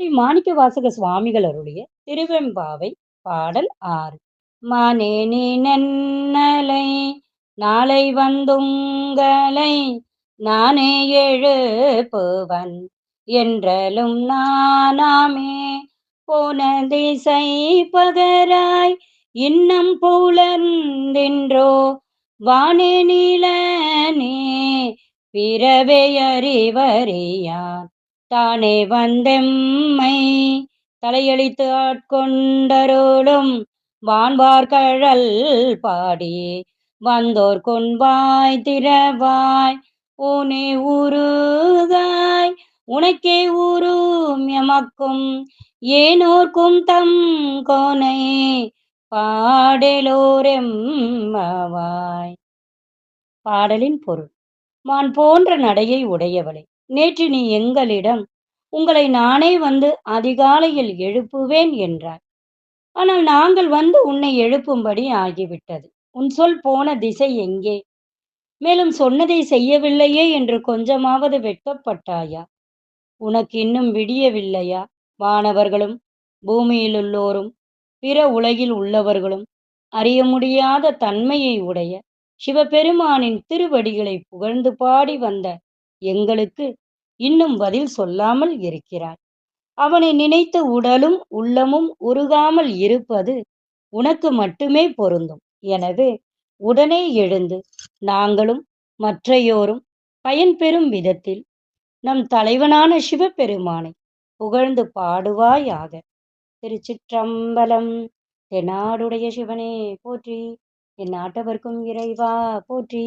ஸ்ரீ மாணிக்க வாசக சுவாமிகள் அருளிய திருவெம்பாவை பாடல் ஆறு. மானேனி நன்னலை நாளை வந்துங்களை நானே எழுப்புவன். என்றலும் நானாமே போன திசை பகராய் இன்னம் புலந்தின்றோ வானே நீலனே பிறவே அறிவறியான் தானே வந்தெம்மை. தலையளித்து ஆட்கொண்டருளும் வான்வார்கழல் பாடி வந்தோர் கொன்பாய் திரவாய் ஊனே ஊருகாய் உனக்கே ஊரும் எமக்கும் ஏனோர்க்கும் தம் கோனை பாடலோரெம்மாவாய். பாடலின் பொருள் மான் போன்ற நடையை உடையவளே. நேற்று நீ எங்களிடம் உங்களை நானே வந்து அதிகாலையில் எழுப்புவேன் என்றாய் ஆனால் நாங்கள் வந்து உன்னை எழுப்பும்படி ஆகிவிட்டது. உன் சொல் போன திசை எங்கே? மேலும் சொன்னதை செய்யவில்லையே என்று கொஞ்சமாவது வெட்கப்பட்டாயா? உனக்கு இன்னும் விடியவில்லையா? வானவர்களும் பூமியிலுள்ளோரும் பிற உலகில் உள்ளவர்களும் அறிய முடியாத தன்மையை உடைய சிவபெருமானின் திருவடிகளை புகழ்ந்து பாடி வந்த எங்களுக்கு இன்னும் பதில் சொல்லாமல் இருக்கிறாய் அவனை நினைத்து உடலும் உள்ளமும் உருகாமல் இருப்பது உனக்கு மட்டுமே பொருந்தும். எனவே உடனே எழுந்து நாங்களும் மற்றையோரும் பயன்பெறும் விதத்தில் நம் தலைவனான சிவபெருமானை புகழ்ந்து பாடுவாயாக. திருச்சிற்றம்பலம் தென்னாடுடைய சிவனே போற்றி என் நாட்டவர்க்கும் இறைவா போற்றி.